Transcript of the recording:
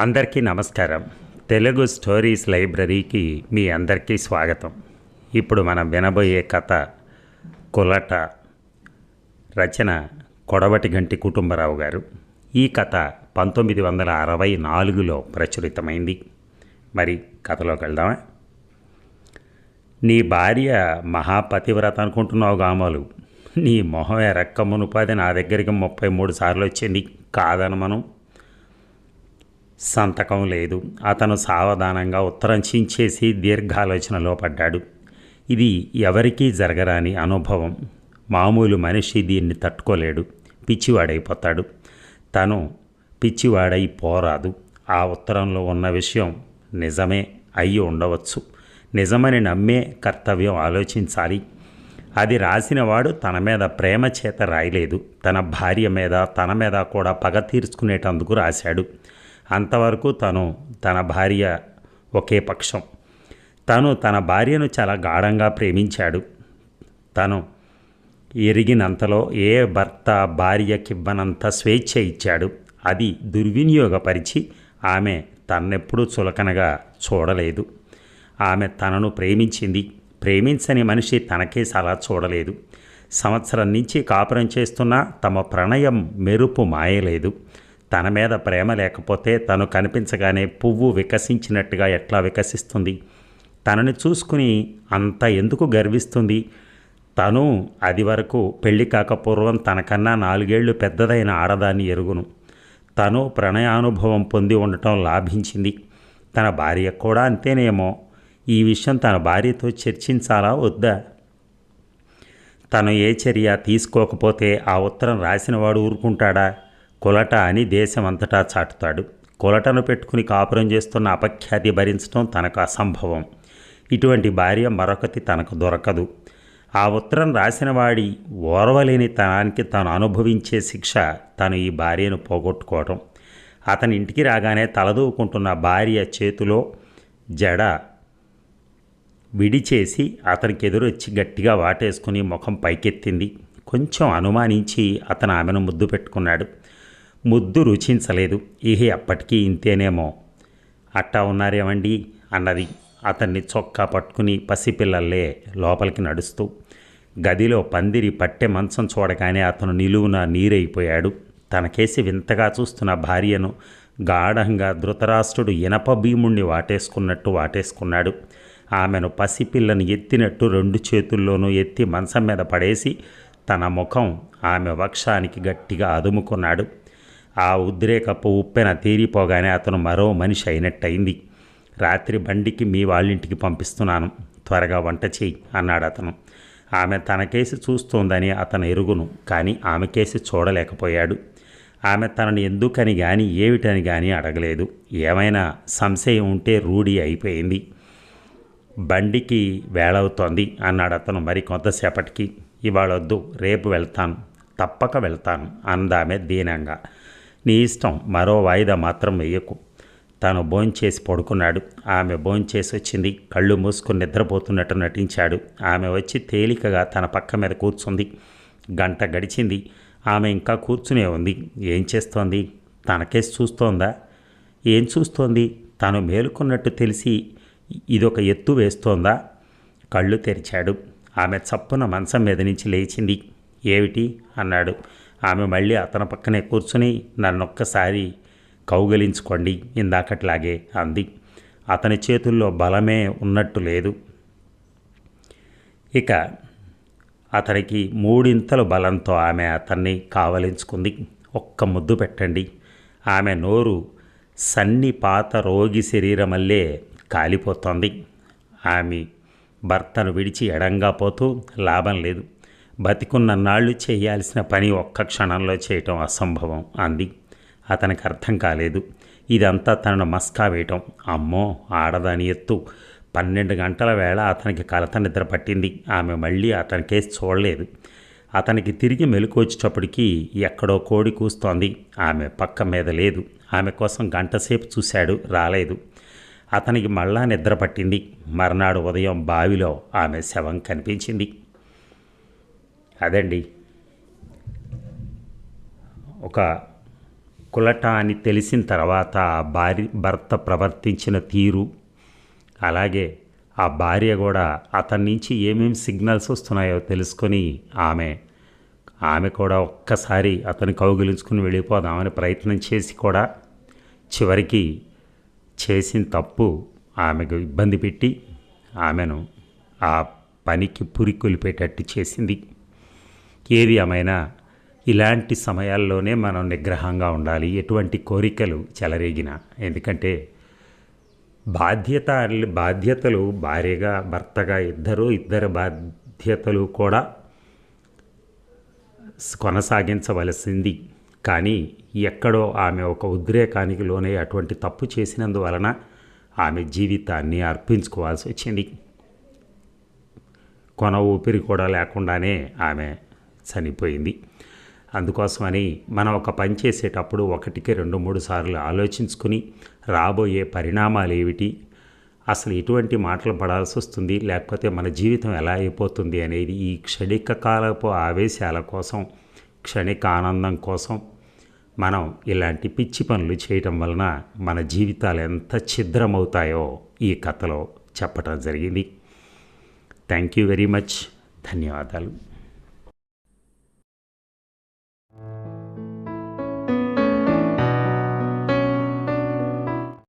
అందరికీ నమస్కారం. తెలుగు స్టోరీస్ లైబ్రరీకి మీ అందరికీ స్వాగతం. ఇప్పుడు మనం వినబోయే కథ కులట రచన కొడవటి గంటి కుటుంబరావు గారు. ఈ కథ పంతొమ్మిది వందల అరవై నాలుగులో ప్రచురితమైంది. మరి కథలోకి వెళ్దామా? నీ భార్య మహాపతివ్రత అనుకుంటున్నావు గామాలు. నీ మొహం ఎరక్క మునుపది నా దగ్గరికి ముప్పై మూడు సార్లు వచ్చింది. కాదనమను. సంతకం లేదు. అతను సావధానంగా ఉత్తరం చించేసి దీర్ఘాలోచనలో పడ్డాడు. ఇది ఎవరికీ జరగరాని అనుభవం. మామూలు మనిషి దీన్ని తట్టుకోలేడు. పిచ్చివాడైపోతాడు. తను పిచ్చివాడై పోరాదు. ఆ ఉత్తరంలో ఉన్న విషయం నిజమే అయి ఉండవచ్చు. నిజమని నమ్మే కర్తవ్యం ఆలోచించాలి. అది రాసినవాడు తన మీద ప్రేమ చేత రాయలేదు. తన భార్య మీద తన మీద కూడా పగ తీర్చుకునేటందుకు రాశాడు. అంతవరకు తను తన భార్య ఒకే పక్షం. తను తన భార్యను చాలా గాఢంగా ప్రేమించాడు. తను ఎరిగినంతలో ఏ భర్త భార్యకివ్వనంత స్వేచ్ఛ ఇచ్చాడు. అది దుర్వినియోగపరిచి ఆమె తన్నెప్పుడూ చులకనగా చూడలేదు. ఆమె తనను ప్రేమించింది. ప్రేమించని మనిషి తనకేసి అలా చూడలేదు. సంవత్సరం నుంచి కాపురం చేస్తున్నా తమ ప్రణయం మెరుపు మాయలేదు. తన మీద ప్రేమ లేకపోతే తను కనిపించగానే పువ్వు వికసించినట్టుగా ఎట్లా వికసిస్తుంది? తనని చూసుకుని అంత ఎందుకు గర్విస్తుంది? తను అది వరకు పెళ్ళి కాకపూర్వం తనకన్నా నాలుగేళ్ళు పెద్దదైన ఆడదాన్ని ఎరుగును. తను ప్రణయానుభవం పొంది ఉండటం లాభించింది. తన భార్య కూడా అంతేనేమో. ఈ విషయం తన భార్యతో చర్చించాలా వద్దా? తను ఏ చర్య తీసుకోకపోతే ఆ ఉత్తరం రాసినవాడు ఊరుకుంటాడా? కులట అని దేశమంతటా చాటుతాడు. కులటను పెట్టుకుని కాపురం చేస్తున్న అపఖ్యాతి భరించడం తనకు అసంభవం. ఇటువంటి భార్య మరొకటి తనకు దొరకదు. ఆ ఉత్తరం రాసినవాడి ఓర్వలేని తనానికి తాను అనుభవించే శిక్ష తను ఈ భార్యను పోగొట్టుకోవటం. అతని ఇంటికి రాగానే తలదూకుంటున్న భార్య చేతిలో జడ విడిచేసి అతనికి ఎదురొచ్చి గట్టిగా వాటేసుకుని ముఖం పైకెత్తింది. కొంచెం అనుమానించి అతను ఆమెను ముద్దు పెట్టుకున్నాడు. ముద్దు రుచించలేదు. ఇహి అప్పటికీ ఇంతేనేమో. అట్టా ఉన్నారేమండి? అన్నది. అతన్ని చొక్కా పట్టుకుని పసిపిల్లల్లే లోపలికి నడుస్తూ. గదిలో పందిరి పట్టె మంచం చూడగానే అతను నిలువున నీరైపోయాడు. తనకేసి వింతగా చూస్తున్న భార్యను గాఢంగా ధృతరాష్ట్రుడు ఇనప భీముణ్ణి వాటేసుకున్నట్టు వాటేసుకున్నాడు. ఆమెను పసిపిల్లని ఎత్తినట్టు రెండు చేతుల్లోనూ ఎత్తి మంచం మీద పడేసి తన ముఖం ఆమె వక్షానికి గట్టిగా అదుముకున్నాడు. ఆ ఉద్రేకపు ఉప్పెన తీరిపోగానే అతను మరో మనిషి అయినట్టయింది. రాత్రి బండికి మీ వాళ్ళింటికి పంపిస్తున్నాను. త్వరగా వంట చేయి అన్నాడు అతను. ఆమె తనకేసి చూస్తోందని అతను ఎరుగును కానీ ఆమెకేసి చూడలేకపోయాడు. ఆమె తనని ఎందుకని కానీ ఏమిటని కానీ అడగలేదు. ఏమైనా సంశయం ఉంటే రూఢి అయిపోయింది. బండికి వేళవుతోంది అన్నాడు అతను మరి కొంతసేపటికి. ఇవాళొద్దు రేపు వెళ్తాను తప్పక వెళ్తాను అందామె దీనంగా. నీ ఇష్టం మరో వాయిదా మాత్రం వేయకు. తాను భోంచేసి పడుకున్నాడు. ఆమె భోంచేసి వచ్చింది. కళ్ళు మూసుకుని నిద్రపోతున్నట్టు నటించాడు. ఆమె వచ్చి తేలికగా తన పక్క మీద కూర్చుంది. గంట గడిచింది. ఆమె ఇంకా కూర్చునే ఉంది. ఏం చేస్తోంది? తనకేసి చూస్తోందా? ఏం చూస్తోంది? తాను మేలుకున్నట్టు తెలిసి ఇదొక ఎత్తు వేస్తోందా? కళ్ళు తెరిచాడు. ఆమె చప్పున మంచం మీద నుంచి లేచింది. ఏమిటి? అన్నాడు. ఆమె మళ్ళీ అతని పక్కనే కూర్చుని నన్నొక్కసారి కౌగలించుకోండి ఇందాకట్లాగే అంది. అతని చేతుల్లో బలమే ఉన్నట్టు లేదు. ఇక అతనికి మూడింతల బలంతో ఆమె అతన్ని కావలించుకుంది. ఒక్క ముద్దు పెట్టండి. ఆమె నోరు సన్ని పాత రోగి శరీరమల్లే కాలిపోతోంది. ఆమె భర్తను విడిచి ఎడంగా పోతూ లాభం లేదు. బతికున్న నాళ్ళు చేయాల్సిన పని ఒక్క క్షణంలో చేయటం అసంభవం. అంది. అతనికి అర్థం కాలేదు. ఇదంతా తనను మస్కా వేయటం. అమ్మో ఆడదాని ఎత్తు. పన్నెండు గంటల వేళ అతనికి కలత నిద్ర పట్టింది. ఆమె మళ్ళీ అతనికే చూడలేదు. అతనికి తిరిగి మెలుకొచ్చేటప్పటికీ ఎక్కడో కోడి కూస్తోంది. ఆమె పక్క మీద లేదు. ఆమె కోసం గంటసేపు చూశాడు. రాలేదు. అతనికి మళ్ళా నిద్ర పట్టింది. మర్నాడు ఉదయం బావిలో ఆమె శవం కనిపించింది. అదండి. ఒక కులట అని తెలిసిన తర్వాత ఆ భార్య భర్త ప్రవర్తించిన తీరు అలాగే ఆ భార్య కూడా అతని నుంచి ఏమేమి సిగ్నల్స్ వస్తున్నాయో తెలుసుకొని ఆమె ఆమె కూడా ఒక్కసారి అతను కౌగిలించుకుని వెళ్ళిపోదామని ప్రయత్నం చేసి కూడా చివరికి చేసిన తప్పు ఆమెకు ఇబ్బంది పెట్టి ఆమెను ఆ పనికి పురికొలిపేటట్టు చేసింది. ఏది ఏమైనా ఇలాంటి సమయాల్లోనే మనం నిగ్రహంగా ఉండాలి. ఎటువంటి కోరికలు చెలరేగిన. ఎందుకంటే బాధ్యత బాధ్యతలు భార్యగా భర్తగా ఇద్దరు ఇద్దరు బాధ్యతలు కూడా కొనసాగించవలసింది. కానీ ఎక్కడో ఆమె ఒక ఉద్రేకానికి లోనే అటువంటి తప్పు చేసినందువలన ఆమె జీవితాన్ని అర్పించుకోవాల్సి వచ్చింది. కొన ఊపిరి కూడా లేకుండానే ఆమె చనిపోయింది. అందుకోసమని మనం ఒక పని చేసేటప్పుడు ఒకటికి రెండు మూడు సార్లు ఆలోచించుకుని రాబోయే పరిణామాలు ఏమిటి అసలు ఎటువంటి మాటలు పడాల్సి వస్తుంది లేకపోతే మన జీవితం ఎలా అయిపోతుంది అనేది ఈ క్షణిక కాలపు ఆవేశాల కోసం క్షణిక ఆనందం కోసం మనం ఇలాంటి పిచ్చి పనులు చేయటం వలన మన జీవితాలు ఎంత ఛిద్రమవుతాయో ఈ కథలో చెప్పటం జరిగింది. Thank you very much. ధన్యవాదాలు.